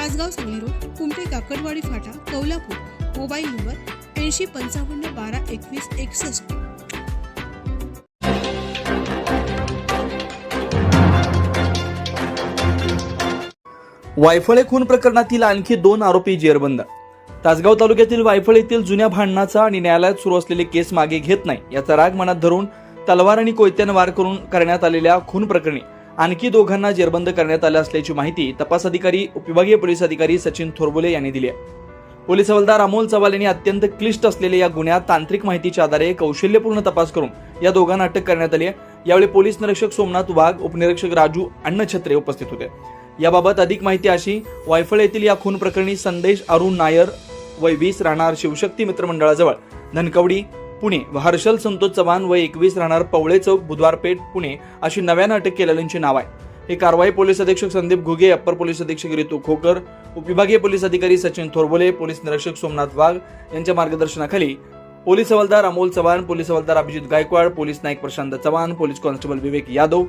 Tasgaon Sangli road Kumte Kakadwadi फाटा Kaulapur mobile number ऐंशी पंचावन्न बारा एकवीस एकसष्ट. वायफळे खून प्रकरणातील आणखी दोन आरोपी जेरबंद. तासगाव तालुक्यातील वायफळ येथील जुन्या भांडणाचा आणि न्यायालयात सुरू असलेले केस मागे घेत नाही याचा राग मनात धरून तलवार आणि कोयत्यानं वार करून करण्यात आलेल्या खून प्रकरणी आणखी दोघांना जेरबंद करण्यात आलं असल्याची माहिती तपास अधिकारी उपविभागीय पोलीस अधिकारी सचिन थोरबोले यांनी दिली आहे. पोलीस हवालदार अमोल चव्हाण यांनी अत्यंत क्लिष्ट असलेल्या या गुन्ह्यात तांत्रिक माहितीच्या आधारे कौशल्यपूर्ण तपास करून या दोघांना अटक करण्यात आली आहे. यावेळी पोलीस निरीक्षक सोमनाथ वाघ उपनिरीक्षक राजू अण्णछत्रे उपस्थित होते. याबाबत अधिक माहिती अशी वायफळ येथील या खून प्रकरणी संदेश अरुण नायर वय वीस राहणार शिवशक्ती मित्रमंडळाजवळ धनकवडी पुणे. व हर्षल संतोष चव्हाण व एकवीस राहणार पवळे चौक बुधवार पेठ पुणे अशी नव्यानं अटक केलेल्यांची नाव आहे. ही कारवाई पोलीस अधीक्षक संदीप घुगे अप्पर पोलीस अधीक्षक रितू खोकर उपविभागीय पोलीस अधिकारी सचिन थोरबोले पोलीस निरीक्षक सोमनाथ वाघ यांच्या मार्गदर्शनाखाली पोलीस हवालदार अमोल चव्हाण पोलीस हवालदार Abhijit Gaikwad police Naik Prashant Chavan police constable Vivek Yadav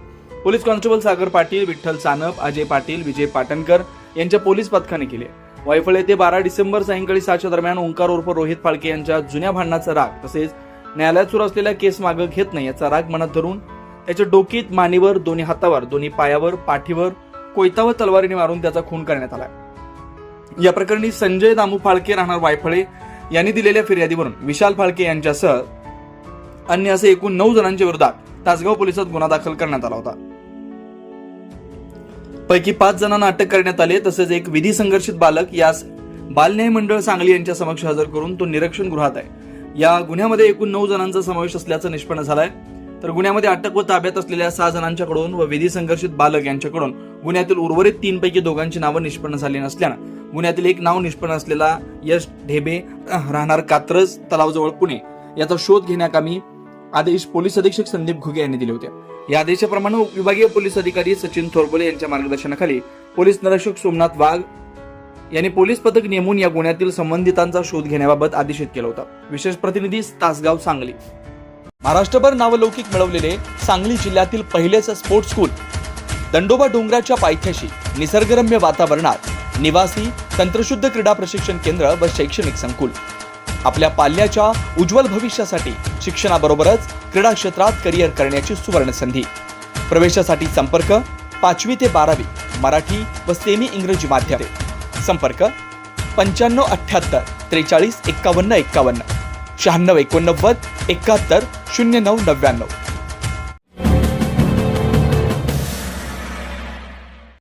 police constable Sagar Patil Vitthal Sanap Ajay Patil Vijay Patankar यांच्या पोलीस पथकाने केले वायफळ येथे बारा डिसेंबर सायंकाळी सहाच्या दरम्यान ओंकार उर्फ रोहित फाळके यांच्या जुन्या भांडणाचा राग तसेच न्यायालयात सुरू असलेल्या केस मागं घेत नाही याचा राग मनात धरून त्याच्या डोकीत मानेवर दोन्ही हातावर दोन्ही पायावर पाठीवर कोयता व तलवारीने मारून त्याचा खून करण्यात आला या प्रकरणी संजय दामू फाळके राहणार वायफळे यांनी दिलेल्या फिर्यादीवरून विशाल फाळके यांच्यासह अन्य असे एकूण नऊ जणांच्या विरोधात तासगाव पोलिसात गुन्हा दाखल करण्यात आला होता. पैकी पाच जणांना अटक करण्यात आले तसेच एक विधी संघर्षित बालक यास बालन्याय मंडळ सांगली यांच्या समक्ष हजर करून तो निरीक्षण गृहात आहे. या गुन्ह्यामध्ये एकूण नऊ जणांचा समावेश असल्याचं निष्पन्न झालंय. तर गुन्ह्यामध्ये अटक व ताब्यात असलेल्या सहा जणांच्याकडून व विधी संघर्षित बालक यांच्याकडून गुन्ह्यातील उर्वरित तीन पैकी दोघांची नावं निष्पन्न झाली नसल्यानं गुन्ह्यातील एक नाव निष्पन्न असलेला यश ढेबे राहणार कात्रज तलावजवळ पुणे. याचा शोध घेण्याकामी आदेश पोलीस अधीक्षक संदीप घुगे यांनी दिले होते. या आदेशाप्रमाणे विभागीय पोलीस अधिकारी सचिन थोरबोले यांच्या मार्गदर्शनाखाली पोलीस निरीक्षक सोमनाथ वाघ यांनी पोलीस पथक नेमून या गुन्ह्यातील संबंधितांचा शोध घेण्याबाबत आदेशित केला होता. विशेष प्रतिनिधी तासगाव सांगली. महाराष्ट्रभर नावलौकिक मिळवलेले सांगली जिल्ह्यातील पहिलेच स्पोर्ट्स स्कूल दंडोबा डोंगराच्या पायथ्याशी निसर्गरम्य वातावरणात निवासी तंत्रशुद्ध क्रीडा प्रशिक्षण केंद्र व शैक्षणिक संकुल. आपल्या पाल्याच्या उज्ज्वल भविष्यासाठी शिक्षणाबरोबरच क्रीडा क्षेत्रात करिअर करण्याची सुवर्ण संधी प्रवेशासाठी संपर्क पाचवी ते बारावी मराठी व सेमी इंग्रजी माध्यम. संपर्क पंच्याण्णव अठ्ठ्याहत्तर त्रेचाळीस एक्कावन्न एक्कावन्न शहाण्णव एकोणनव्वद एकाहत्तर शून्य नऊ नव्याण्णव.